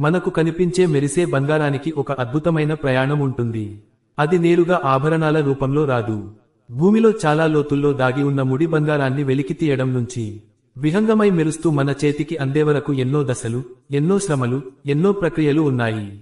మనకు కనిపించే మెరిసే బంగారానికి ఒక అద్భుతమైన ప్రయాణం ఉంటుంది. అది నేరుగా ఆభరణాల రూపంలో రాదు. భూమిలో చాలా లోతుల్లో దాగి ఉన్న ముడి బంగారాన్ని వెలికి తీయడం నుంచి విహంగమై మెరుస్తూ మన చేతికి అందేవరకు ఎన్నో దశలు ఎన్నో శ్రమలు ఎన్నో ప్రక్రియలు ఉన్నాయి.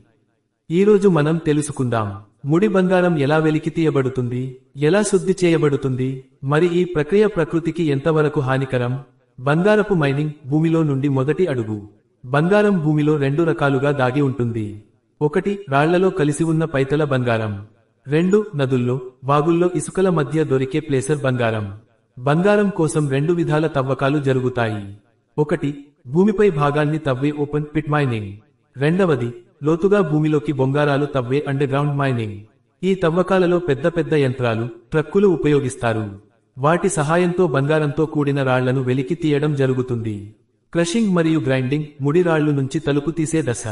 ఈరోజు మనం తెలుసుకుందాం. ముడి బంగారం ఎలా వెలికి తీయబడుతుంది ఎలా శుద్ధి చేయబడుతుంది మరి ఈ ప్రక్రియ ప్రకృతికి ఎంతవరకు హానికరం? బంగారపు మైనింగ్ భూమిలో నుండి మొదటి అడుగు. బంగారం భూమిలో రెండు రకాలుగా దాగి ఉంటుంది. ఒకటి రాళ్ళలో కలిసి ఉన్న పైతల బంగారం. రెండు నదుల్లో వాగుల్లో ఇసుకల మధ్య దొరికే ప్లేసర్ బంగారం. బంగారం కోసం రెండు విధాల తవ్వకాలు జరుగుతాయి. ఒకటి భూమిపై భాగాన్ని తవ్వే ఓపెన్ పిట్ మైనింగ్. రెండవది లోతుగా భూమిలోకి బొంగారాలు తవ్వే అండర్ గ్రౌండ్ మైనింగ్. ఈ తవ్వకాలలో పెద్ద పెద్ద యంత్రాలు ట్రక్కులు ఉపయోగిస్తారు. వాటి సహాయంతో బంగారంతో కూడిన రాళ్ళను వెలికి తీయడం జరుగుతుంది. క్రషింగ్ మరియు గ్రైండింగ్ ముడిరాళ్ళు నుంచి తలుపు తీసే దశ.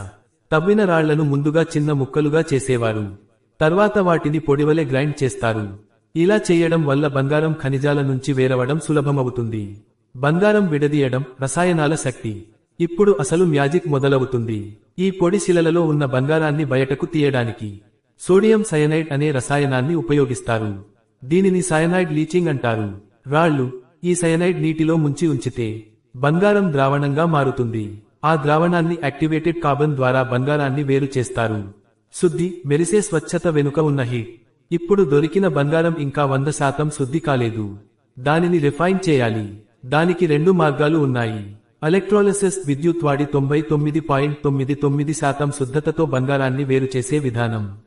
తవ్విన రాళ్ళను ముందుగా చిన్న ముక్కలుగా చేసేవారు. తర్వాత వాటిని పొడివలే గ్రైండ్ చేస్తారు. ఇలా చేయడం వల్ల బంగారం ఖనిజాల నుంచి వేరవడం సులభమవుతుంది. బంగారం విడదీయడం రసాయనాల శక్తి. ఇప్పుడు అసలు మ్యాజిక్ మొదలవుతుంది. ఈ పొడి శిలలలో ఉన్న బంగారాన్ని బయటకు తీయడానికి. సోడియం సయనైడ్ అనే రసాయనాన్ని ఉపయోగిస్తారు. దీనిని సయనైడ్ లీచింగ్ అంటారు. రాళ్ళు ఈ సయనైడ్ నీటిలో ముంచి ఉంచితే బంగారం ద్రావణంగా మారుతుంది. ఆ ద్రావణాన్ని యాక్టివేటెడ్ కార్బన్ ద్వారా బంగారాన్ని వేరు చేస్తారు. శుద్ధి మెరిసే స్వచ్ఛత వెనుక ఉన్న హీట్ ఇప్పుడు దొరికిన బంగారం ఇంకా వంద శాతం శుద్ధి కాలేదు. దానిని రిఫైన్ చేయాలి. దానికి రెండు మార్గాలు ఉన్నాయి. ఎలక్ట్రోలసిస్ విద్యుత్ వాడి తొంభై తొమ్మిది పాయింట్ తొమ్మిది తొమ్మిది శాతం శుద్ధతతో బంగారాన్ని వేరు చేసే విధానం.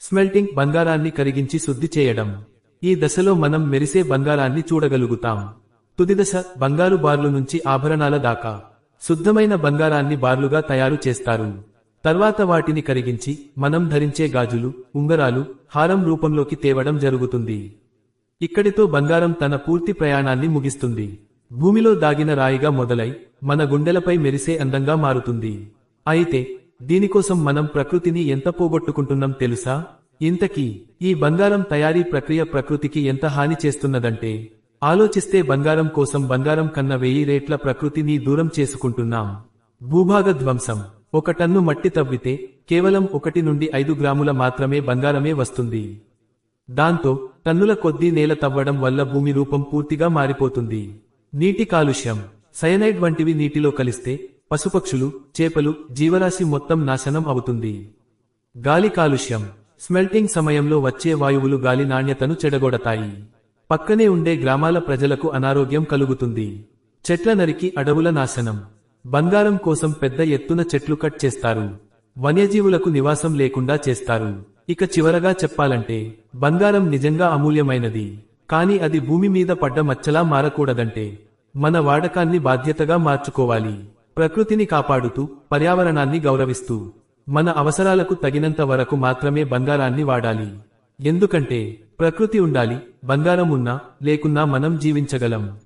స్మెల్టింగ్ బంగారాన్ని కరిగించి శుద్ధి చేయడం. ఈ దశలో మనం మెరిసే బంగారాన్ని చూడగలుగుతాం. తుదిదశ బంగారు బార్లు నుంచి ఆభరణాల దాకా. శుద్ధమైన బంగారాన్ని బార్లుగా తయారు చేస్తారు. తర్వాత వాటిని కరిగించి మనం ధరించే గాజులు ఉంగరాలు హారం రూపంలోకి తేవడం జరుగుతుంది. ఇక్కడితో బంగారం తన పూర్తి ప్రయాణాన్ని ముగిస్తుంది. భూమిలో దాగిన రాయిగా మొదలై మన గుండెలపై మెరిసే అందంగా మారుతుంది. అయితే దీనికోసం మనం ప్రకృతిని ఎంత పోగొట్టుకుంటున్నాం తెలుసా? ఇంతకీ ఈ బంగారం తయారీ ప్రక్రియ ప్రకృతికి ఎంత హాని చేస్తున్నదంటే ఆలోచిస్తే బంగారం కోసం బంగారం కన్న వెయ్యి రేట్ల ప్రకృతిని దూరం చేసుకుంటున్నాం. భూభాగ ధ్వంసం. ఒక టన్ను మట్టి తవ్వితే కేవలం ఒకటి నుండి ఐదు గ్రాముల మాత్రమే బంగారమే వస్తుంది. దాంతో టన్నుల కొద్దీ నేల తవ్వడం వల్ల భూమి రూపం పూర్తిగా మారిపోతుంది. నీటి కాలుష్యం. సయనైడ్ వంటివి నీటిలో కలిస్తే పశుపక్షులు చేపలు జీవరాశి మొత్తం నాశనం అవుతుంది. గాలి కాలుష్యం. స్మెల్టింగ్ సమయంలో వచ్చే వాయువులు గాలి నాణ్యతను చెడగొడతాయి. పక్కనే ఉండే గ్రామాల ప్రజలకు అనారోగ్యం కలుగుతుంది. చెట్ల నరికి అడవుల నాశనం. బంగారం కోసం పెద్ద ఎత్తున చెట్లు కట్ చేస్తారు. వన్యజీవులకు నివాసం లేకుండా చేస్తారు. ఇక చివరగా చెప్పాలంటే బంగారం నిజంగా అమూల్యమైనది. కానీ అది భూమి మీద పడ్డ మచ్చలా మారకూడదంటే మన వాడకాన్ని బాధ్యతగా మార్చుకోవాలి. ప్రకృతిని కాపాడుతూ పర్యావరణాన్ని గౌరవిస్తూ మన అవసరాలకు తగినంత వరకు మాత్రమే బంగారాన్ని వాడాలి. ఎందుకంటే ప్రకృతి ఉండాలి బంగారం ఉన్నా లేకున్నా మనం జీవించగలం.